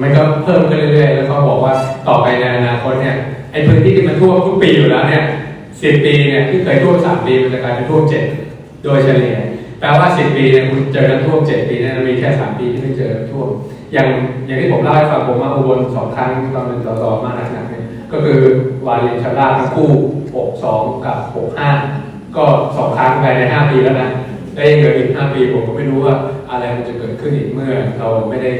มันก็เพิ่มขึ้นเรื่อยๆ แล้วเขาบอกว่าต่อไปในอนาคตเนี่ยไอ้พื้นที่ที่มันท่วมทุกปีอยู่แล้วเนี่ยสิบปีเนี่ยที่เคยท่วมสามปีมันจะกลายเป็นท่วมเจ็ดโดยเฉลี่ยแปลว่าสิบปีเนี่ยคุณเจอน้ำท่วมเจ็ดปีเนี่ยมีแค่สามปีที่ไม่เจอน้ำท่วมอย่างอย่างที่ผมเล่าให้ฟังผมมาอุบลสองครั้งตอนเป็นสสมาหนักๆเนี่ยก็คือวาเลนชาราทั้งคู่หกสองกับหกห้าก็สองครั้งภายในห้าปีแล้วนะได้ยังเหลืออีกห้าปีผมก็ไม่รู้ว่าอะไรมันจะเกิดขึ้นอีกเมื่อเราไม่ได้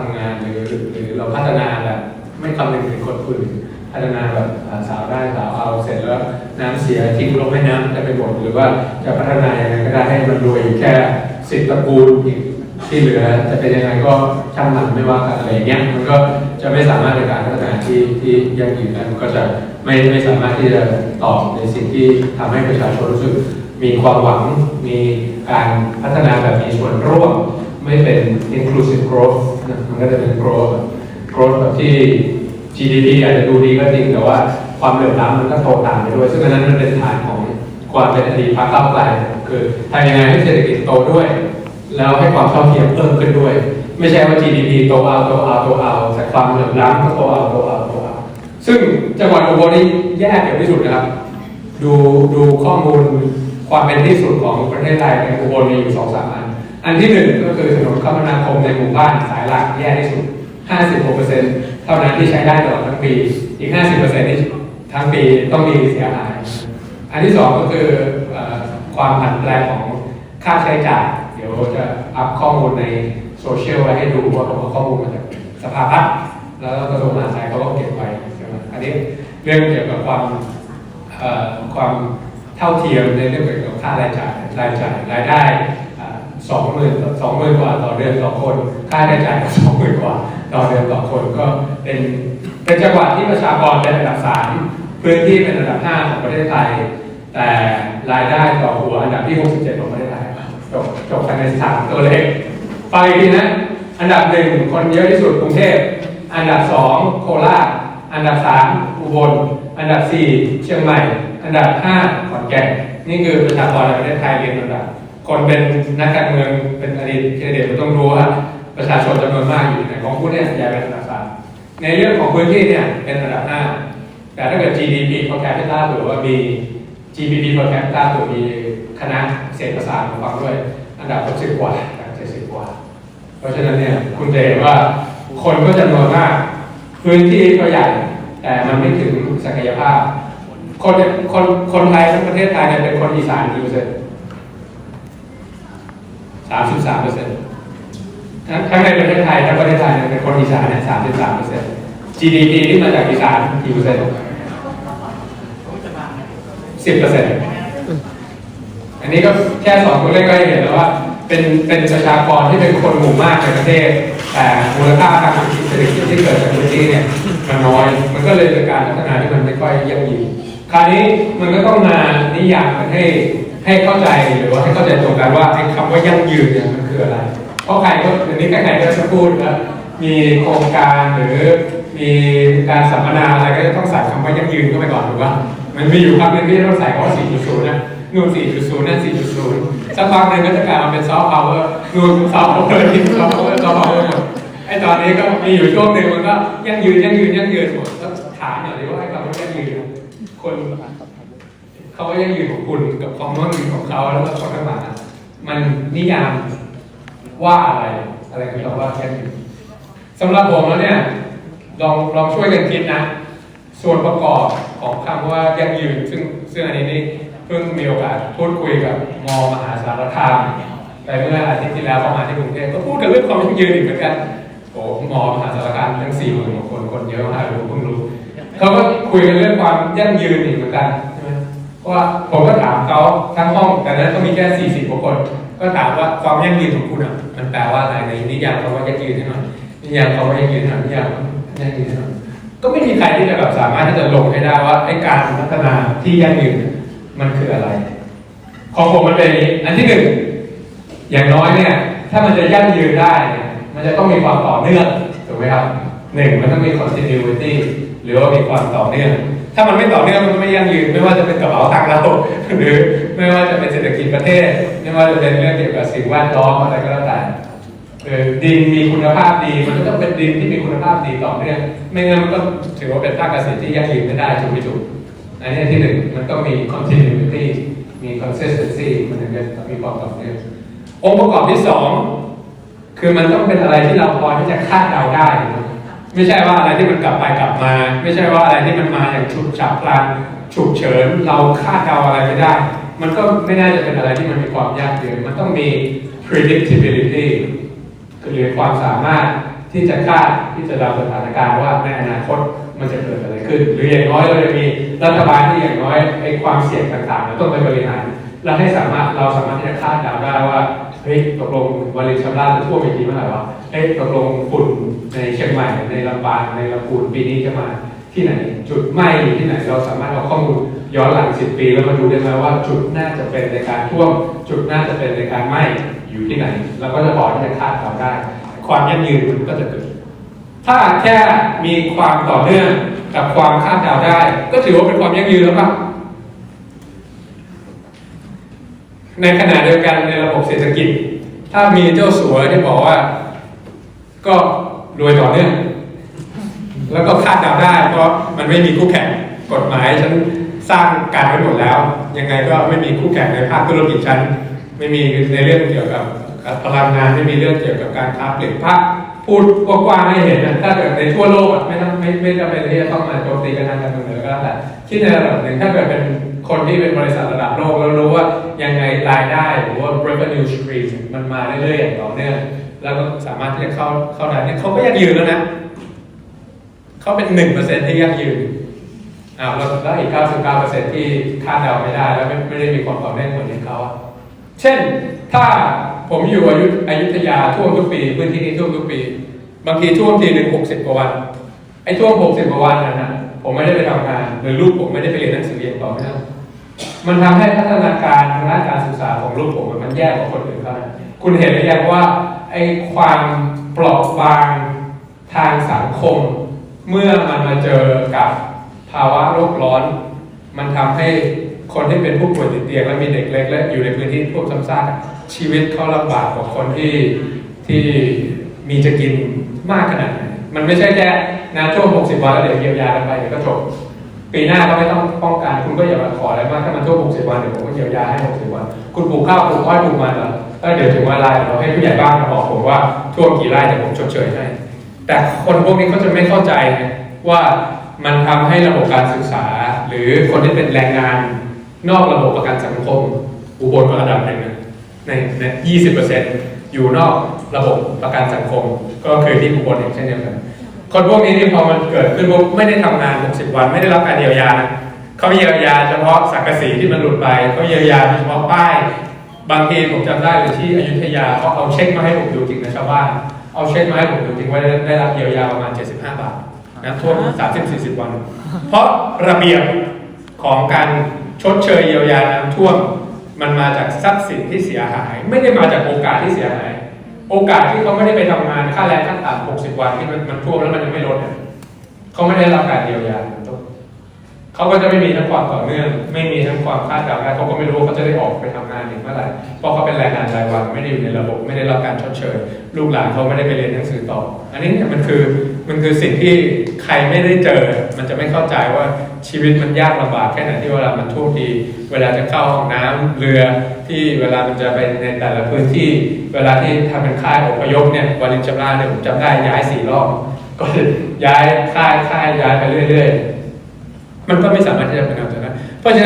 ทำงานหรือหรือเราพัฒนาแบบไม่คำนึงถึงคนอื่นพัฒนาแบบสาวได้สาวเอาเสร็จแล้วน้ำเสียทิ้งลงแม่น้ำจะไปหมดหรือว่าจะพัฒนายังไงก็ได้ให้มันรวยแค่สิบตระกูลอีกที่เหลือจะเป็นยังไงก็ช่างมันไม่ว่ากันอะไรอย่างเงี้ยมันก็จะไม่สามารถในการพัฒนาที่ที่ยั่งยืนได้มันก็จะไม่ไม่สามารถที่จะตอบในสิ่งที่ทำให้ประชาชนรู้สึกมีความหวังมีการพัฒนาแบบมีส่วนร่วม ไม่เป็น inclusive growth นะมันก็จะเป็น growth growth แบบที่ GDP อาจจะดูดีก็จริงแต่ว่าความเหลื่อมล้ำมันก็โตตามไปด้วย ซึ่งอันนั้นมันเป็นฐานของความเป็นอดีตพรรคก้าไกลคือทำยังไงให้เศรษฐกิจโตด้วย แล้วให้ความเท่าเทียมเพิ่มขึ้นด้วย ไม่ใช่ว่า GDP โตเอาโตเอาโตเอาแต่ความเหลื่อมล้ำก็โตเอาโตเอาโตเอาซึ่งจังหวัดอุบลนี่แย่เกินที่สุดนะครับ ดูดูข้อมูลความเป็นที่สุดของประเทศไทยในอุบลมีอยู่สองสามอัน อันที่หนึ่งก็คือถนนคมนาคมในหมู่บ้านสายหลักแย่ที่สุด 56%เท่านั้นที่ใช้ได้ตลอดทั้งปี อีก 50%ที่ทั้งปีต้องมีเสียหาย อันที่สองก็คืออความผันแปรของค่าใช้จ่าย เดี๋ยวจะอัพข้อมูลในโซเชียลไว้ให้ดูว่าผมเอาข้อมูลมาจากสภาพัฒน์แล้วกระทรวงมหาดไทยเขาก็เก็บไว้ใช่ไหมอันนี้เรื่องเกี่ยวกับความความเท่าเทียมในเรื่องเกี่ยวกับค่ารายจ่ายรายจ่ายรายได้ สองหมื่นสองหมื่นกว่าต่อเดือนต่อคน ค่าใช้จ่ายสองหมื่นกว่าต่อเดือนต่อคนก็เป็นเป็นจังหวัดที่ประชากรเป็นอันดับสามพื้นที่เป็นอันดับห้าของประเทศไทย แต่รายได้ต่อหัวอันดับที่ 67 ของประเทศไทยจบจบภายในสามตัวเลขไปอีนะ อันดับหนึ่งคนเยอะที่สุดกรุงเทพอันดับสองโคราชอันดับสามอุบล อันดับสี่เชียงใหม่ อันดับห้าขอนแก่นนี่คือประชากรในประเทศไทยเรียนลำดับ คนเป็นนักการเมืองเป็นอดีตแคนดิเดตมันต้องรู้ว่าประชาชนจำนวนมากอยู่ในของผู้ได้สัหญ่เป็นอันดับสามในเรื่องของพื้นที่เนี่ยเป็นอันดับห้าแต่ถ้าเกิด GDP per capita หรือว่า B GDP per capita ตัวมีคณะเศรษฐศาสตร์ของฟังด้วย อันดับ60กว่าอันดับ70กว่า เพราะฉะนั้นเนี่ยคุณเจว่าคนก็จำนวนมาก พื้นที่ก็ใหญ่แต่มันไม่ถึงศักยภาพ คนคนคนไทยทั้งประเทศไทยเนี่ยเป็นคนอีสานอยู่เสร็จามสิบสามเปอร์เซ็นต์ทั้งในประเทศไทยทั้งประเทศไทยเป็นคนอีสานเนี่ยามเปอร์เซ็นต์ GDP ที่มาจากอีสานกี่เปอร์เซ็นต์สิบเปอร์เซ็นต์อันนี้ก็แค่สองตัวเลขก็เห็นแล้วว่า เป็นเป็นประชากรที่เป็นคนหมู่มากในประเทศ แต่มูลค่าทางเศรษฐกิจที่เกิดจากพื้นที่เนี่ยมันน้อย มันก็เลยเป็นการพัฒนาที่มันไม่ค่อยยั่งยืนคราวนี้มันก็ต้องมานิยามกันให้ ให้เข้าใจหรือว่าให้เข้าใจตรงกันว่าไอ้คำว่ายั่งยืนเนี่ยมันคืออะไร เพราะใครก็เดี๋ยวนี้ใครๆก็จะพูดว่ามีโครงการหรือมีการสัมมนาอะไรก็จะต้องใส่คำว่ายั่งยืนเข้าไปก่อนถูกป่ะมันมีอยู่คำหนึงที่ต้องใส่คำว่า 4.0 นะนู่น4.0 นั่น 4.0 สักพักหนึ่งก็จะกลายมาเป็นซอฟต์พาวเวอร์นู่นซอฟต์พาวเวอร์ที่ซอฟต์พาวเวอร์ซอฟต์พาวเวอร์หมดไอ้ตอนนี้ก็มีอยู่ช่วงหนึ่งมันก็ยั่งยืนยั่งยืนยั่งยืนหมดแล้วถามหน่อยดิว่าไอ้คำว่ายั่งยืนคน เขาว่ายั่งยืนของคุณกับความยั่งยืนของเขาแล้วก็คนข้างหลังมันนิยามว่าอะไรอะไรคือคำว่ายั่งยืนสำหรับผมแล้วเนี่ยลองลองช่วยกันคิดนะ ส่วนประกอบของคำว่ายั่งยืน ซึ่งซึ่งอันนี้นี่เพิ่งมีโอกาสพูดคุยกับมมหาสารคามไปเมื่ออาทิตย์ที่แล้วเขามาที่กรุงเทพก็พูดกันเรื่องความยั่งยืนอีกเหมือนกันโอ้มมหาสารคามทั้งสี่หมื่นกว่าคนคนเยอะมากรู้เพิ่งรู้เขาก็คุยกันเรื่องความยั่งยืนอีกเหมือนกัน ว่าผมก็ถามเขาทั้งห้องแต่นั้นก็มีแค่สี่สิบกว่าคน ก็ถามว่าความยั่งยืนของคุณอะมันแปลว่าอะไรในนิยามคำว่ายั่งยืนให้หน่อยนิยามคำว่ายั่งยืนหน่อยนิยามยั่งยืนให้หน่อยก็ไม่มีใครที่จะแบบสามารถที่จะลงให้ได้ว่าไอ้การพัฒนาที่ยั่งยืนมันคืออะไร ของผมมันเป็นอย่างนี้อันที่หนึ่งอย่างน้อยเนี่ย ถ้ามันจะยั่งยืนได้นี่มันจะต้องมีความต่อเนื่องถูกไหมครับหนึ่งมันต้องมี continuity หรือว่ามีความต่อเนื่อง ถ้ามันไม่ต่อเนื่องมันไม่ยั่งยืนไม่ว่าจะ กระเป๋าตังค์เราหรือไม่ว่าจะเป็นเศรษฐกิจประเทศ ไม่ว่าจะเป็นเรื่องเกี่ยวกับสิ่งแวดล้อมอะไรก็แล้วแต่ดินมีคุณภาพดีมันก็ต้องเป็นดินที่มีคุณภาพดีต่อเนื่องไม่งั้นมันก็ถือว่าเป็นภาคเกษตรที่ยั่งยืนไม่ได้ถูกไหมถูกอันนี้ที่หนึ่งมันต้องมี continuity มี consistency มันถึงจะมีความต่อเนื่ององค์ประกอบที่สองคือมันต้องเป็นอะไรที่เราพอที่จะคาดเดาได้ ไม่ใช่ว่าอะไรที่มันกลับไปกลับมา ไม่ใช่ว่าอะไรที่มันมาอย่างฉุกฉับพลัน ฉุกเฉินเราคาดเดาอะไรไม่ได้ มันก็ไม่น่าจะเป็นอะไรที่มันมีความยากเย็นมันต้องมี predictability หรือความสามารถที่จะคาดที่จะเดาสถานการณ์ว่าในอนาคตมันจะเกิดอะไรขึ้น หรืออย่างน้อยเราจะมีรัฐบาลที่อย่างน้อยไอ้ความเสี่ยงต่างๆเราต้องไปบริหารเราให้สามารถเราสามารถที่จะคาดเดาได้ว่าเฮ้ยตกลงวารินชำราบจะท่วมอีกทีเมื่อไหร่วะเฮ้ยตกลงฝุ่นในเชียงใหม่ในลำปางในลำพูนปีนี้จะมา ที่ไหน จุดไหม้อยู่ที่ไหนเราสามารถเอาข้อมูลย้อนหลังสิบปีแล้วมาดูได้ไหมว่าจุดน่าจะเป็นในการท่วม จุดน่าจะเป็นในการไหม้อยู่ที่ไหนเราก็จะพอที่จะคาดเดาได้ ความยั่งยืนมันก็จะเกิด ถ้าแค่มีความต่อเนื่องกับความคาดเดาได้ ก็ถือว่าเป็นความยั่งยืนแล้วป่ะในขณะเดียวกันในระบบเศรษฐกิจ ถ้ามีเจ้าสัวที่บอกว่า ก็รวยต่อเนื่อง แล้วก็คาดเดาได้ เพราะมันไม่มีคู่แข่งกฎหมายฉันสร้างการไว้หมดแล้ว ยังไงก็ไม่มีคู่แข่งในภาคธุรกิจฉันไม่มีในเรื่องเกี่ยวกับพลังงานไม่มีเรื่องเกี่ยวกับการค้าปลีกภาคพูดกว้างๆให้เห็นนะถ้าเกิดในทั่วโลกไม่ต้องไม่ไม่จำเป็นที่จะต้องมาโจมตีกันทางการเมืองเลยก็แล้วแต่คิดในระดับหนึ่งถ้าเกิดเป็นคนที่เป็นบริษัทระดับโลกแล้วรู้ว่ายังไงรายได้หรือว่า revenue stream มันมาเรื่อยๆอย่างต่อเนื่องแล้วก็สามารถที่จะเข้าเข้าได้เนี่ยเขาก็ยังยืนแล้วนะ เขาเป็นหนึ่งเปอร์เซ็นที่ยั่งยืนอ้าวแล้วแล้วอีกเก้าสิบเก้าเปอร์เซ็นที่คาดเดาไม่ได้ แล้วไม่ไม่ได้มีความต่อเนื่องเหมือนอย่เขาเช่นถ้าผมอยู่อยุธอยุธยาท่วมทุกปีพื้นที่นี้ท่วมทุกปี บางทีท่วมทีหนึ่งหกสิบกว่าวันไอ้ท่วมหกสิบกว่าวันนั้นนะผมไม่ได้ไปทำงานหรือลูกผมไม่ได้ไปเรียนหนังสือเรียนต่อเนื่องมันทำให้พัฒนาการทางด้านการศึกษาของลูกผมมันแย่กว่าคนอื่นเขานะคุณเห็นหรือยังว่าไอ้ความเปราะบางทางสังคม เมื่อมันมาเจอกับภาวะโลกร้อน มันทำให้คนที่เป็นผู้ป่วยติดเตียงและมีเด็กเล็กและอยู่ในพื้นที่ท่วมซ้ำซากชีวิตเขาลำบากกว่าคนที่ที่มีจะกินมากขนาดไหนมันไม่ใช่แค่นาช่วง60 วันแล้วเดี๋ยวเยียวยากันไปเดี๋ยวก็จบปีหน้าก็ไม่ต้องป้องกันคุณก็อย่ามาขออะไรมากถ้ามันท่วม60 วันเดี๋ยวผมก็เยียวยาให้ 60 วัน คุณปลูกข้าวปลูกอ้อยปลูกมันเหรอแล้วเดี๋ยวถึงเวลาเราให้ผู้ใหญ่บ้านมาบอกผมว่าท่วมกี่ไร่เดี๋ยวผมชดเชยให้ แต่คนพวกนี้เขาจะไม่เข้าใจว่ามันทำให้ระบบการศึกษา หรือคนที่เป็นแรงงานนอกระบบประกันสังคม อุบลก็ระดับหนึ่งนะในในยี่สิบเปอร์เซ็นต์อยู่นอกระบบประกันสังคม ก็คือที่อุบลเองเช่นเดียวกันคนพวกนี้นี่พอมันเกิดขึ้นปุ๊บไม่ได้ทำงาน 60 วันไม่ได้รับการเยียวยานะเขาเยียวยาเฉพาะสังกะสีที่มันหลุดไปเขาเยียวยาเฉพาะป้าย บางทีผมจำได้เลยที่อยุธยาเขาเอาเช็คมาให้ผมดูจริงนะชาวบ้าน เอาเช็คมาให้ผมดูจริงว่าได้ได้รับเยียวยาประมาณ 75 บาทนะทั่ว30-40 วัน เพราะระเบียบของการชดเชยเยียวยาน้ำท่วม มันมาจากทรัพย์สินที่เสียหาย ไม่ได้มาจากโอกาสที่เสียหาย โอกาสที่เขาไม่ได้ไปทำงานค่าแรงขั้นต่ำ60 วันที่มันมันท่วมแล้วมันยังไม่ลดเขาไม่ได้รับการเยียวยา เขาก็จะไม่มีทั้งความต่อเนื่อง ไม่มีทั้งความคาดเดาได้เขาก็ไม่รู้ว่าเขาจะได้ออกไปทำงานอีกเมื่อไหร่เพราะเขาเป็นแรงงานรายวันไม่ได้อยู่ในระบบไม่ได้รับการชดเชยลูกหลานเขาไม่ได้ไปเรียนหนังสือต่อ อันนี้เนี่ยมันคือมันคือสิ่งที่ใครไม่ได้เจอ มันจะไม่เข้าใจว่าชีวิตมันยากลำบากแค่ไหนที่เวลามันท่วมทีเวลาจะเข้าห้องน้ำเรือที่เวลามันจะไปในแต่ละพื้นที่ เวลาที่ทำเป็นค่ายอพยพเนี่ยวารินชำราเนี่ยผมจำได้ย้ายสี่รอบก็ย้ายค่ายค่ายย้ายไปเรื่อย ๆ มันก็ไม่สามารถที่จะเป็นเอาชนะเพราะฉะนั้น